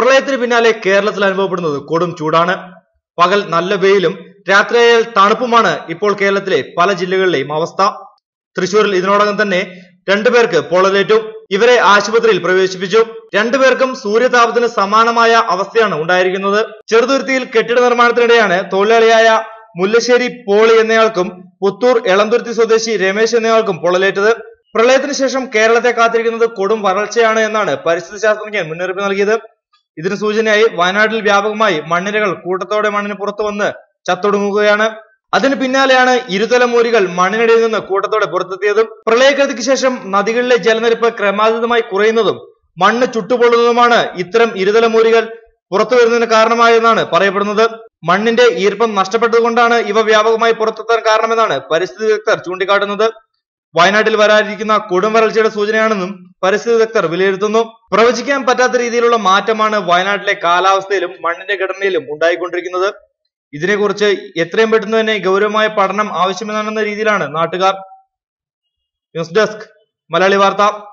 പ്രളയത്തിന് പിന്നാലെ കേരളത്തിൽ അനുഭവപ്പെടുന്നത് കൊടും ചൂടാണ്. പകൽ നല്ല വെയിലും രാത്രിയായാൽ തണുപ്പുമാണ് ഇപ്പോൾ കേരളത്തിലെ പല ജില്ലകളിലെയും അവസ്ഥ. തൃശൂരിൽ ഇതിനോടകം തന്നെ രണ്ടുപേർക്ക് പൊള്ളലേറ്റു. ഇവരെ ആശുപത്രിയിൽ പ്രവേശിപ്പിച്ചു. രണ്ടുപേർക്കും സൂര്യതാപത്തിന് സമാനമായ അവസ്ഥയാണ് ഉണ്ടായിരിക്കുന്നത്. ചെറുതുരുത്തിയിൽ കെട്ടിട നിർമ്മാണത്തിനിടെയാണ് തൊഴിലാളിയായ മുല്ലശ്ശേരി പോളി എന്നയാൾക്കും പുത്തൂർ എളന്തുരുത്തി സ്വദേശി രമേശ് എന്നയാൾക്കും പൊള്ളലേറ്റത്. പ്രളയത്തിന് ശേഷം കേരളത്തെ കാത്തിരിക്കുന്നത് കൊടും വരൾച്ചയാണ് എന്നാണ് പരിസ്ഥിതി ശാസ്ത്രജ്ഞൻ മുന്നറിയിപ്പ് നൽകിയത്. ഇതിന് സൂചനയായി വയനാട്ടിൽ വ്യാപകമായി മണ്ണിരകൾ കൂട്ടത്തോടെ മണ്ണിന് പുറത്തു വന്ന് ചത്തൊടുങ്ങുകയാണ്. അതിന് പിന്നാലെയാണ് ഇരുതലമൂരികൾ മണ്ണിനടിയിൽ നിന്ന് കൂട്ടത്തോടെ പുറത്തെത്തിയതും പ്രളയക്കെടുതിക്ക് ശേഷം നദികളിലെ ജലനിരപ്പ് ക്രമാതീതമായി കുറയുന്നതും മണ്ണ് ചുട്ടുപൊള്ളുന്നതുമാണ് ഇത്തരം ഇരുതലമൂരികൾ പുറത്തു വരുന്നതിന് കാരണമായെന്നാണ് പറയപ്പെടുന്നത്. മണ്ണിന്റെ ഈർപ്പം നഷ്ടപ്പെട്ടതുകൊണ്ടാണ് ഇവ വ്യാപകമായി പുറത്തെത്താൻ കാരണമെന്നാണ് പരിസ്ഥിതി വിദഗ്ധർ ചൂണ്ടിക്കാട്ടുന്നത്. വയനാട്ടിൽ വരാനിരിക്കുന്ന കൊടും വരൾച്ചയുടെ സൂചനയാണെന്നും പരിസ്ഥിതി വിലയിരുത്തുന്നു. പ്രവചിക്കാൻ പറ്റാത്ത രീതിയിലുള്ള മാറ്റമാണ് വയനാട്ടിലെ കാലാവസ്ഥയിലും മണ്ണിന്റെ ഘടനയിലും ഉണ്ടായിക്കൊണ്ടിരിക്കുന്നത്. ഇതിനെക്കുറിച്ച് എത്രയും പെട്ടെന്ന് തന്നെ ഗൗരവമായ പഠനം ആവശ്യമെന്നാണെന്ന രീതിയിലാണ് നാട്ടുകാർ. ന്യൂസ് ഡെസ്ക് മലയാളി വാർത്ത.